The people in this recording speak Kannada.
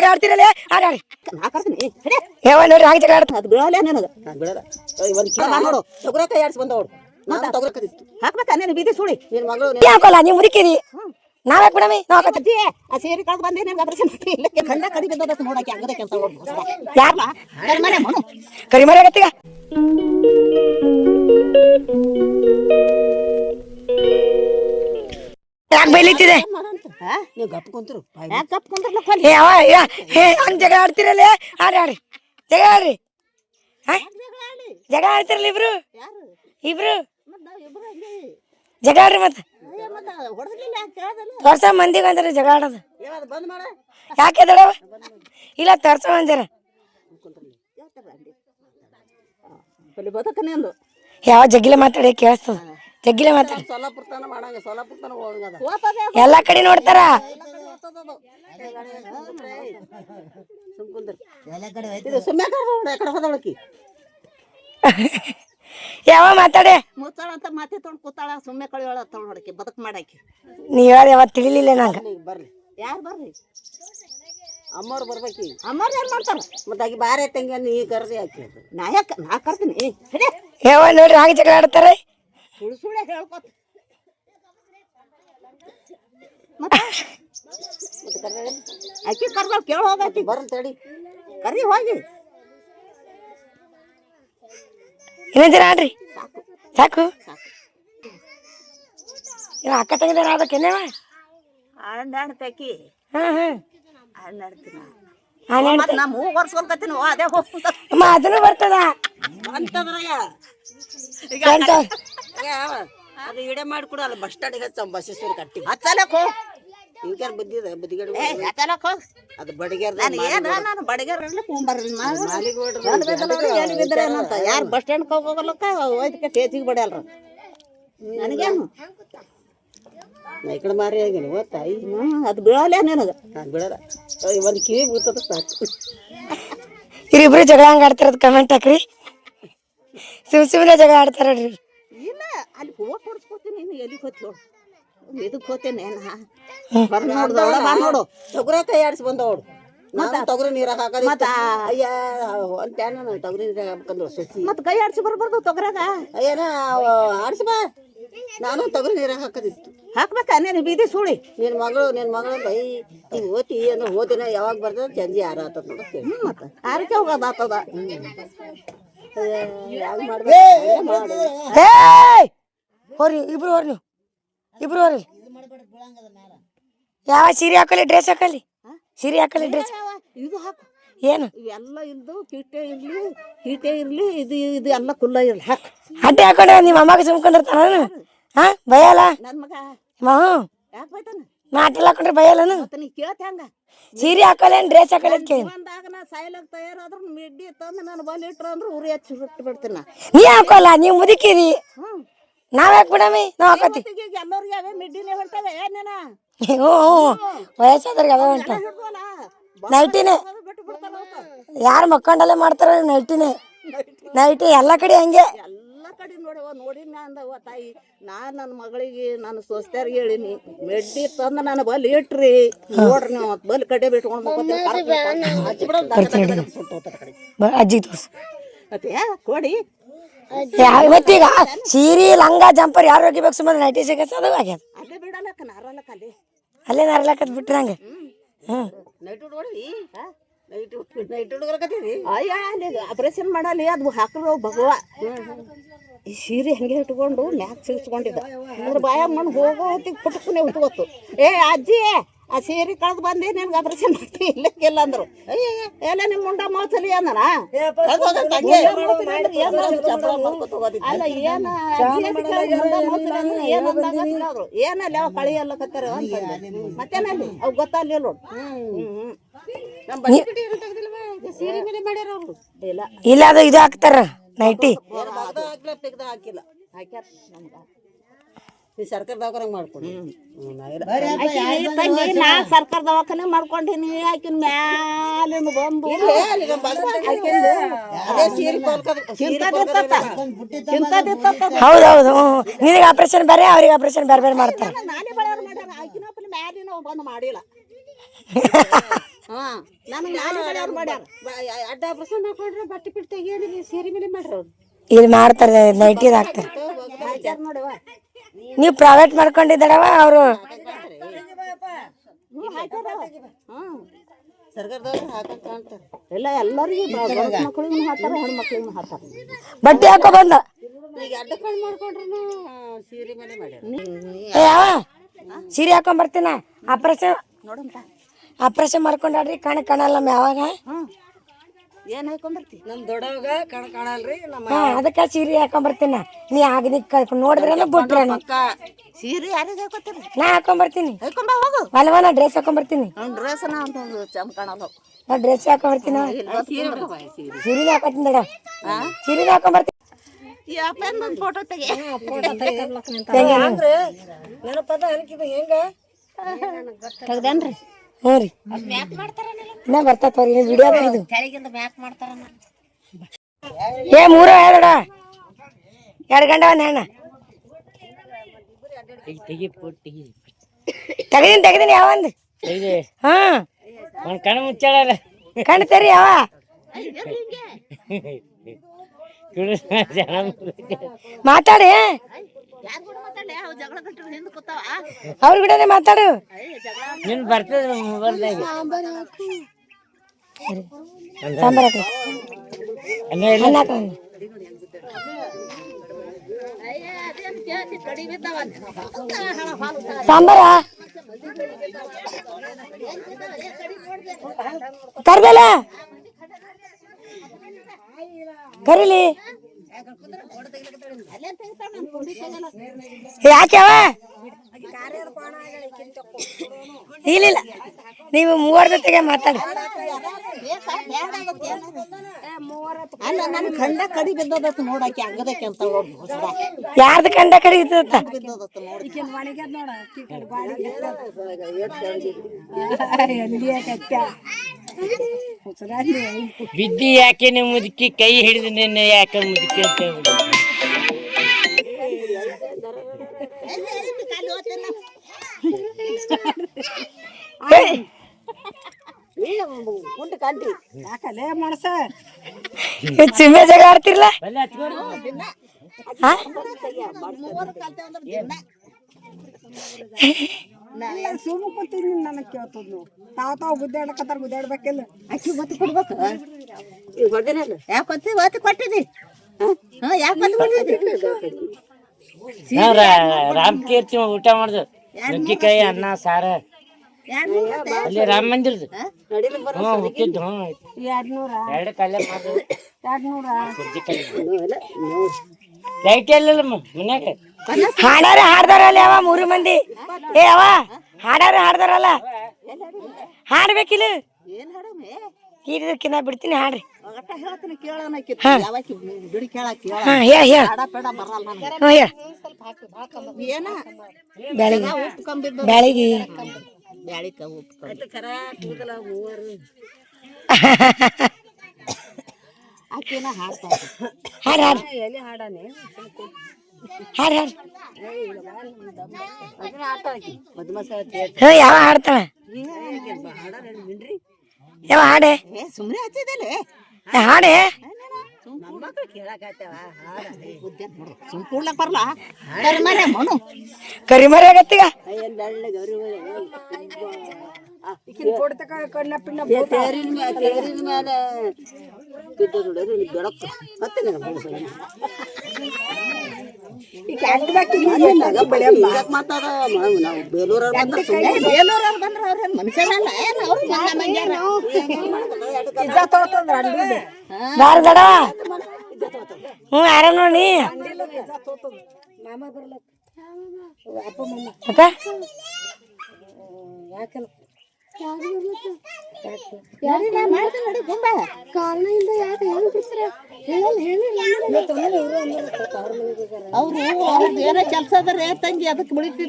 ಜಗಳ ಆಡ್ತಿರಲ್ಲ ಹಿಡಿ. ಯಾವ ನೋಡ್ರಿ ಹಾಗೆ ಜಗಳ ಆಡ್ತ ಅದು ಬೀಳಲ್ಲ ನನಗೆ? ನಾನ್ ಬಿಡಲ್ಲ. ಒಂದು ಕಿಲೋ ನೋಡು. ತೊಗರ ಕೈ ಆಡ್ಸಿ ಬಂದವಳು ನಾನು ತೊಗರ ಕದಿತ್ತು ಹಾಕ್ಬೇಕ? ನೀನು ಬೀದಿ ಸುಳಿ. ಮಗಳು ಹಾಕೋಲ್ಲ ನೀವು ಮುರಿಕಿರಿ. ನಾವ್ ಯಾಕೆ ಬಿಡಮಿ? ನಾವ್ ಹಾಕೋತೀವಿ. ಆ ಸೇರಿ ಕಳ್ದು ಬಂದೆ ನಿಮ್ಗೆ ಆಪರೇಷನ್ ಮಾಡಿ ಇಲ್ಲ. ಕಂಡ ಕಡಿ ಬಿದ್ದದ ನೋಡಕ್ಕೆ ಹಂಗದ ಕೆಲಸ ಯಾರ? ಮನೆ ಮನು. ಯಾಕೆ ಬೈಲಿತ್ತಿದೆ ನೀವು ಗಪ್ ಕುಂತರು. ಯಾಕೆ ಕಪ್ ಕುಂದ್ರಲ್ಲ ಏ ಅವ ಯಾ ಹೇ ಹಂಗ್ ಜಗಳ ಆಡ್ತಿರಲ್ಲ ಆಡಾಡಿ ಜಗಳ ಆಡ್ರಿ. ಜಗಳ ಆಡ್ತಿರಲ್ಲ ಇಬ್ರು? ಇಬ್ರು? ಜಗಳ ಆಡ್ರಿ ಮತ್ತೆ. ತೋರ್ಸ ಮಂದಿಗೆ ಅಂದ್ರೆ ಜಗಳ ಆಡೋದು. ಯಾಕೆ ದೊಡವ ಇಲ್ಲ ತೋರ್ಸ ಅಂದು? ಯಾವ ಜಗ್ಗಿಲೆ ಮಾತಾಡಿ ಕೇಳಿಸ್ತದ? ಜಗ್ಗಿಲೆ ಮಾತಾಡ ಸೊಲ್ಲಾಪುರ ತನ ಮಾಡಂಗ ಸೊಲ್ಲಾಪುರ ತನ ಹೋಗಂಗದ ಎಲ್ಲಾ ಕಡೆ ನೋಡ್ತಾರ. ಯಾವ ಮಾತಾಡೆ? ಮುತ್ತಾಳ ಅಂತ ಮಾತೆ ತೊಗೊಂಡು ಕೂತಾಳ ಸುಮ್ಮನೆ ಕಳಿಯೋಳ ತೊಗೊಂಡು ಹೊಡಕ್ಕೆ ಬದುಕು ಮಾಡಾಕಿ. ನೀ ಹೇಳ ಯಾವತ್ತು ತಿಳಿಲಿಲ್ಲ ನಂಗೆ. ಬರ್ರಿ ಯಾರು ಬರ್ರಿ ಅಮ್ಮವ್ರು ಬರ್ಬೇಕಿ. ಅಮ್ಮವ್ರು ಏನು ಮಾಡ್ತಾರ? ಮತ್ತೆ ಆಗಿ ಬಾರೆ ತಂಗಿ ನೀ ಕರ್ದಿ ಹಾಕಿ ನಾ ಯಾಕೆ ನಾ ಕರ್ತೀನಿ. ಯಾವ ನೋಡ್ರಿ ಹಾಗೆ ಜಗಳ ಆಡ್ತಾರೆ. ಸುಳ್ಳು ಸುಳ್ಳೆ ಹೇಳ್ಕೊತ ಮತ್ತೆ ಮತ್ತೆ ಕರ್ದ ಅಕ್ಕಿ ಕರ್ದಾವ್ ಕೇಳ ಹೋಗತ್ತಿ ಬರ್ರಿ ತಡಿ ಕರಿ ಹೋಗಿ ಇನ್ನೊಂದಿನ ಆಡ್ರಿ ಸಾಕು ಇವ ಅಕ್ಕ ತಂಗಿದಾರ ಆಗ್ಬೇಕೇನೇವ ಹಣ್ಣು ತೆಕ್ಕಿ ಹಾ ಹಾ ಹಣ್ಣು ಆಡ್ತೀನಿ ಹನ್ನೆರಡು ಮತ್ತೆ ನಾ ಮೂಗು ಒರ್ಸ್ಕೊಳ್ಕತ್ತೀನಿ ಓ ಅದೇ ಹೋಗ್ತದ ಅಮ್ಮ ಅದನ್ನು ಬರ್ತದ ಅಂತಂದ್ರಯ್ಯ ಅವ್ರ್. ಅದು ಇಡೆ ಮಾಡಿ ಕೊಡಲ್ಲ ಅಲ್ಲಿ ಬಸ್ ಸ್ಟ್ಯಾಂಡಿಗೆ ಹಚ್ಚ ಬಸ್ಸೇಶ್ವರ ಕಟ್ಟಿ. ಹಚ್ಚಲಕ್ ಹೋಗ್ ಹಿಂಗ್ಯಾರ ಬುದ್ಧಿದ? ಬುದ್ಧಿಗಡೆ ಹಚ್ಚಲಕ್ ಹೋಗ್ ಅದು ಬಡಿಗ್ಯಾರ ನಾನು ಏನು ನಾನು ಬಿದ್ರೆ ಅಂತ? ಯಾರು ಬಸ್ ಸ್ಟ್ಯಾಂಡ್ಗೆ ಹೋಗೋಗಲ್ಲಕ್ಕ ಒಯ್ದಕ್ಕೆ ತೇಜಿಗೆ ಬಡಿಯಲ್ರ ನನಗೇನು? ನಾ ಈ ಕಡೆ ಮಾರಿ ಆಗಿಲ್ಲ ಓದ್ತಾಯಿ ಹ್ಞೂ ಅದು ಬೀಳಲ್ಲ ನನಗೆ. ನಾನು ಬಿಡಲ್ಲ ಒಂದು ಕಿವಿ ಬೀಳ್ತದ ಸಾಕು. ಇವರಿಬ್ರು ಜಗಳ ಹಂಗೆ ಆಡ್ತಿರೋದು ಕಮೆಂಟ್ ಹಾಕ್ರಿ. ಸುಮ್ ಸುಮ್ಮನೆ ಜಗಳ ಆಡ್ತಾರ ನೋಡ್ರಿ ಅಲ್ಲಿ ಹೋಗಿ ಕೊಡಿಸ್ಕೊಡ್ತೀನಿ ನೀನು ಎಲ್ಲಿಗೆ ಹೋತಿ ಹೇಳು ಇದಕ್ಕೆ ಹೋತೇನೆ ನಾ? ಬರ್ ನೋಡ್ದು ಬಾ ನೋಡು. ತೊಗರ ಕೈ ಆಡಿಸಿ ಬಂದವಳು ಮತ್ತೆ ತೊಗರಿ ನೀರಾಗ ಹಾಕೋದು ಅಯ್ಯ ಅಂತಾನ ನಾನು ತೊಗರಿ ನೀರಾಗ ಹಾಕಂದ್ರು ಸಸಿ. ಮತ್ತೆ ಕೈ ಆಡಿಸಿ ಬರ್ಬಾರ್ದು ತೊಗರಾಗ. ಏನ ಆಡಿಸಿ ಬಾ. ನಾನು ತೊಗರಿ ನೀರಾಗ ಹಾಕೋದಿತ್ತು. ಹಾಕ್ಬೇಕಾ? ನೀನು ಬೀದಿ ಸುಳಿ. ನಿನ್ನ ಮಗಳು ನಿನ್ನ ಮಗಳು ಬೈ ಈಗ ಓತಿ ಅಂದ್ರೆ ಓದಿನ ಯಾವಾಗ ಬರ್ತದ? ಚಂದಿ ಆರಾತ ಆತದ ನೋಡ ಹ್ಞೂ ಮತ್ತೆ ಆರಕ್ಕೆ ಹೋಗೋದು ಆತದ ಯಾವಾಗ ಮಾಡ್ಬೇಕು ಏಯ್! ಹೋರಿ ಇಬ್ರು ಹೋರಿ ನೀವು. ಇಬ್ರು ಹೋರಿ. ಯಾವ ಸೀರೆ ಹಾಕಲಿ ಡ್ರೆಸ್ ಹಾಕಲಿ? ಸೀರೆ ಹಾಕಲಿ ಡ್ರೆಸ್ ಇದು ಹಾಕು. ಏನು? ಎಲ್ಲ ಇಲ್ದು ಕೀಟೆ ಇರ್ಲಿ ಕೀಟೆ ಇರ್ಲಿ ಇದು ಇದು ಎಲ್ಲ ಕುಲ್ಲ ಇರ್ಲಿ ಹಾಕ. ಅಡ್ಡಿ ಹಾಕೊಂಡ್ರೆ ನಿಮ್ಮ ಅಮ್ಮಗೆ ಸುಮ್ಕೊಂಡಿರ್ತಾನ ಹಾ ಭಯಲ್ಲ ನನ್ನ ಮಗ? ಮಾ ಯಾಕೆ ಬೈತಾನ? ಹಾಕೊಂಡ್ರೆ ಭಯಲ್ಲನು ಮತ್ತೆ ನೀ ಕೇಳ್ತ ಹಂಗ? ಸೀರೆ ಹಾಕಲೇನ್ ಡ್ರೆಸ್ ಹಾಕಲಿ ಅಂತ ಕೇಳಿ. ಒಂದಾಗ ನಾ ತಯಾರಾದ್ರು ಮಿಡ್ಡಿ ತಂದು ನಾನು ಬಲಿ ಇಟ್ರು ಅಂದ್ರೆ ಉರಿ ಹಚ್ಚಿ ಬಿಟ್ಟು ಬಿಡ್ತೀನಿ ನೀ. ಹಾಕೋಲ್ಲ ನೀವು ಮುದುಕಿರಿ ಹ್ಞೂ ನಾವ್ ಯಾಕೆ ಬಿಡಮಿ ನಾವ್ ಹಾಕತಿ. ಎಲ್ಲರಿಗೆ ಅವೇ ಮಿಡ್ಡಿನೇ ಹೊಂಟವೆ ಏನೇನ ಹ್ಞೂ ಹ್ಞೂ ವಯಸ್ಸಾದ್ರಿಗೆ ಅವೇ ಉಂಟು. ನೈಟಿನೇ. ಯಾರು ಮಕ್ಕಂಡಲ್ಲೇ ಮಾಡ್ತಾರ ನೈಟಿನೇ. ನೈಟಿ ಎಲ್ಲ ಕಡೆ ಹಂಗೆ. ಎಲ್ಲ ಕಡೆ ನೋಡವ ನೋಡಿ ನಾ ಅಂದವ ತಾಯಿ ನಾ ನನ್ನ ಮಗಳಿಗೆ ನನ್ನ ಸೋಸ್ತ್ಯಾರಿಗೆ ಹೇಳಿನಿ ಮೆಡ್ಡಿ ತಂದು ನಾನು ಬಲಿ ಇಟ್ರಿ. ನೋಡ್ರಿ ನೀವು ಬಲಿ ಕಡೆ ಬಿಟ್ಕೊಂಡು ಅಜ್ಜಿ ತೋರ್ಸು. ಮತ್ತೆ ಕೊಡಿ. ಇವತ್ತೀಗ ಸೀರೆ ಲಂಗ ಜಂಪರ್ ಯಾರು ಹೋಗಿಬೇಕು ಸುಮ್ಮನೆ ನೈಟಿ ಸಿಗತ್ತೆ ಅದು ಆಗ್ಯದ ಅಲ್ಲೇ ಬಿಡಲಕ್ಕ ನಾರಲಕ್ಕ ಅಲ್ಲಿ. ಅಲ್ಲೇ ನರಲಕ್ಕದ್ ಬಿಟ್ರೆ ಹಂಗೆ? ಹ್ಞೂ ನೈಟ್ ಅಯ್ಯ ಅಲ್ಲಿ ಆಪರೇಷನ್ ಮಾಡಲಿ ಅದು ಹಾಕಲು ಭಗವ ಈ ಸೀರೆ ಹಂಗೆ ಇಟ್ಕೊಂಡು ಮ್ಯಾಕ್ ಸಿಗಿಸ್ಕೊಂಡಿದ್ದ. ಅಂದ್ರೆ ಬಾಯ ಮಣ್ಣು ಹೋಗೋ ಹೊತ್ತಿಗೆ ಪುಟ್ಕನೆ ಉಟ್ಕೋತು ಏ ಅಜ್ಜಿ! ಆ ಸೀರೆ ಕಳೆದು ಬಂದೆ ನಿನ್ಗೆ ಆಪರೇಷನ್ ಇಲ್ಲೇ ಇಲ್ಲಕ್ಕಿಲ್ಲ ಅಂದ್ರು ಅಯ್ಯ ಎಲ್ಲ ನಿಮ್ಮ ಮುಂಡ ಮೋಸಲಿ ಅಂದನ? ಅಲ್ಲ ಏನ. ಏನಲ್ಲ ಅವ ಕಳಿ ಎಲ್ಲ ಕತ್ತಾರ ಮತ್ತೆ ಮತ್ತೇನಲ್ಲಿ? ಅವ್ ಗೊತ್ತಾಗ್ಲಿಲ್ಲ ನೋಡು. ಇಲ್ಲ. ಇಲ್ಲ ಅದು ಇದು ಹಾಕ್ತಾರ ನೈಟಿ. ಹಾಕಿಲ್ಲ. ಹಾಕ್ಯಾರ. ನಮ್ಗ ನೀ ಸರ್ಕಾರ ದವಾಖಾನೆ ಮಾಡ್ಕೊಂಡು. ನಾ ತಂಗಿ ಸರ್ಕಾರ ದವಾಖಾನೆ ಮಾಡ್ಕೊಂಡಿನಿ ಆಕಿನ ಮ್ಯಾಲಿಂದ ಬಂದು. ಹೌದೌದು. ನಿನಗೆ ಆಪ್ರೇಷನ್ ಬೇರೆ ಅವ್ರಿಗೆ ಆಪರೇಷನ್ ಬೇರೆ ಬೇರೆ ಮಾಡ್ತಾರೆ. ನಾನೇ ಬಳ್ಯಾರ ಮಾಡ್ಯಾರ. ಆಕಿನ ಅಪ್ಪಲೆ ಮ್ಯಾಲಿನ ಬಂದು ಮಾಡಿಲ್ಲ. ಇಲ್ಲಿ ಮಾಡ್ತಾರೆ ನೈಟಿದ್ ಹಾಕ್ತಾರೆ. ನೀವು ಪ್ರೈವೇಟ್ ಮಾಡ್ಕೊಂಡಿದ್ದಾರವ ಅವರು? ಎಲ್ಲರಿಗೂ ಮಕ್ಕಳಿಗೂ ಹಾಕ್ತಾರೆ ಹಾಕ್ತಾರೆ. ಬಟ್ಟೆ ಹಾಕೋ ಬಂದ? ಈಗ ಅಡ್ಡ ಕಣ್ಣು ಮಾಡ್ಕೊಂಡ್ರು ಸೀರೆ ಮೇಲೆ ಮಾಡ್ಯಾರ. ಏ ಯಾವ ಸೀರೆ ಹಾಕೊಂಡ್ ಬರ್ತೀನ? ಆಪರೇಷನ್? ನೋಡಂತ ಆಪರೇಷನ್ ಮಾಡ್ಕೊಂಡಾಡ್ರಿ ಕಣ ಕಾಣಲ್ಲ ಯಾವಾಗ ಏನ್ ಹಾಕೊಂಡ್ಬರ್ತಿ? ನಮ್ ದೊಡ್ಡವಾಗ ಕಣ್ ಕಾಣಲ್ರಿ ನಮ್ಮ ಹಾ ಅದಕ್ಕೆ ಸೀರೆ ಹಾಕೊಂಡ್ ಬರ್ತೀನ ನೀ ಆಗದಿ ನೀ ನೋಡಿದ್ರಲ್ಲ ಬಿಟ್ರೇನು ಅಕ್ಕ ಸೀರೆ ಯಾರಿಗೆ ಹಾಕೋತೀರಿ? ನಾ ಹಾಕೊಂಡ್ ಬರ್ತೀನಿ ಹಾಕೊಂಬ ಹೋಗು. ಅಲ್ವಾ ನಾ ಡ್ರೆಸ್ ಹಾಕೊಂಡ್ ಬರ್ತೀನಿ ಅವ್ನ ಡ್ರೆಸ್ನ ಅಂತ ಒಂದು ಚಮ್ ಕಾಣಲ್ಲ ನಾ ಡ್ರೆಸ್ ಹಾಕೊಂಡ್ ಬರ್ತೀನಿ ಸೀರೆ ಹಾಕೋತೀನಿ ದಡ ಸೀರೆ ಹಾಕೊಂಡ್ ಬರ್ತೀನಿ ಯಪ್ಪ ನನ್ನ ಫೋಟೋ ತೆಗಿ? ನೆನಪದ ಅನ್ಕಿದ ಹೆಂಗ? ತೆಗ್ದೇನ್ರಿ? ಹ್ಞೂ ರೀ. ಇನ್ನ ಬರ್ತಾವ್ರಿ ಇದು ವಿಡಿಯೋ ಇದು ಕೆಳಗಿಂದ ಮ್ಯಾಕ್ ಮಾಡ್ತಾರ ಏ ಮೂರ ಎರಡ ಎರಡು ಗಂಟೆ ಒಂದು ಹೆಣ್ಣ. ತೆಗ್ದೀನಿ ತೆಗ್ದೀನಿ ಯಾವಂದು ಹಾ. ಒಂದ್ ಕಣ್ಣು ಮುಚ್ಚಾಳ ಕಣ್ತೇರಿ ಯಾವ? ಮಾತಾಡಿ. ಕೂಡ ಅವ್ರ ಬಿಡನೆ ಮಾತಾಡು. ನಿನ್ ಬರ್ತದ ಮೊಬೈಲ್ದಾಗ ಸಾಂಬಾರ್ ಅನ್ನ ಕರ್ದಲ್ಲ ಕರೀಲಿ? ಯಾಕ್ಯಾವ ಇಲ್ಲ ನೀವು ಮೂವರ ಜೊತೆಗೆ ಮಾತಾಡಿ. ಅಲ್ಲ ನನ್ನ ಕಂಡ ಕಡಿ ಬಿದ್ದದತ್ತ ನೋಡಕ್ಕೆ ಹಂಗದಕ್ಕೆ ಅಂತ ಯಾರ್ದ ಕಂಡ ಕಡಿ ಬಿದ್ದದತ್ತ ನೋಡಿ ಬಿದ್ದಿ ಯಾಕೆ ನೀವು ಮುದುಕಿ ಕೈ ಹಿಡಿದು ನಿನ್ನ ಯಾಕೆ ಮುದುಕಿ ಅಂತ ಹೇಳ್ಬಿಡು. ಉಂಟು ಕಂಟಿ ಸಿಮ್ಮೆ ಜಗ ಆಡ್ತಿರ್ಲ ಬಲ್ಲೆ ಹಾ ಸುಮ್ಮ ಕೂತೀನಿ ನನಗೆ ಕೇಳ್ತದ ನೀವು ತಾವು ತಾವ್ ಗುದ್ದಾಡಕತ್ತಾರ ಗುದ್ದಾಡ್ಬೇಕಿಲ್ಲ. ಅಕ್ಕಿ ಒತ್ತು ಕೊಡ್ಬೇಕು. ಈಗ ಯಾಕೆ ಒತ್ತಿ ಒತ್ತಿ ಕೊಟ್ಟಿದಿ ಹಾ? ಯಾಕೆ ಒತ್ತಿ ಕೊಟ್ಟಿದಿ ನಾವ್ ರಾ- ರಾಮಕೀರ್ತಿ ಊಟ ಮಾಡುದು. ನುಗ್ಗಿಕಾಯಿ ಅನ್ನ ಸಾರ. ಅಲ್ಲಿ ರಾಮ ಮಂದಿರದ. ಹ್ಞೂ ಹುಟ್ಟಿದ್ದು ಹ್ಞೂ ಎರಡು ಲೈಟ್ ಎಲ್ಲ ಮನ್ಯಾಗ ಹಾಡಾರ ಹಾಡ್ದಾರಲ್ಲ ಯಾವ ಮೂರು ಮಂದಿ? ಏ ಅವ ಹಾಡಾರ ಹಾಡ್ದಾರಲ್ಲ? ಹಾಡ್ಬೇಕಿಲ್ಲ? ಬಿಡ್ತೀನಿ ಹಾಡ್ರಿ. ಹಾಡ ಹಾಡ್. ಹಾಡ್ ಹಾಡಾನೆ? ಹಾಡ್ ಹಾಡ್. ಅದನ್ನ ಆಟ ಆಕಿ ಮದ್ಮಸ ಹ್ಞೂ ಯಾವ ಹಾಡ್ತಾಳ? ಯಾವ ಹಾಡೆ? ಏ ಸುಮ್ಮನೆ ಹಚ್ಚಿದಲ್ಲ ಏ, ಹಾಡೆ? ಕರಿಮರಿ ಆಗತ್ತೀಗ? ಮೇಲೆ ಹ್ಞೂ ಯಾರ ನೋಡಿ? ಮಾಮ ಅವ್ರು ಅವ್ರದ್ದು ಏನೋ ಕೆಲಸ ತಂಗಿ ಅದಕ್ಕೆ ಬಿಳಿತಿದ್ರು